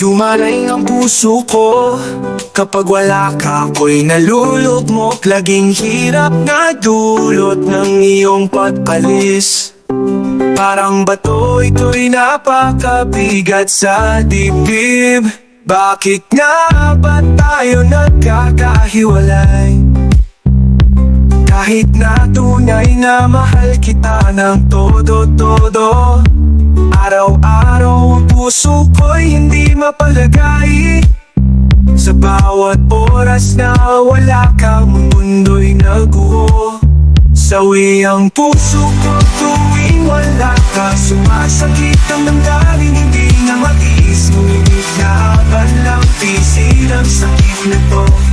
Dumalay ang puso ko. Kapag wala ka ako'y nalulugmok Laging hirap na dulot ng iyong pagkalis. Parang bato ito'y napakabigat sa dibdib. Bakit nga ba tayo nagkakahiwalay? Kahit na tunay na mahal kita ng todo-todo Araw-araw ang puso ko'y palagay Sa bawat oras na wala ka Mundo'y naguho. Sawi ang puso ko tuwing wala ka. Sumasakit ang damdamin Hindi na matiis. Ngunit naaban lang Pisil ang sakit na to.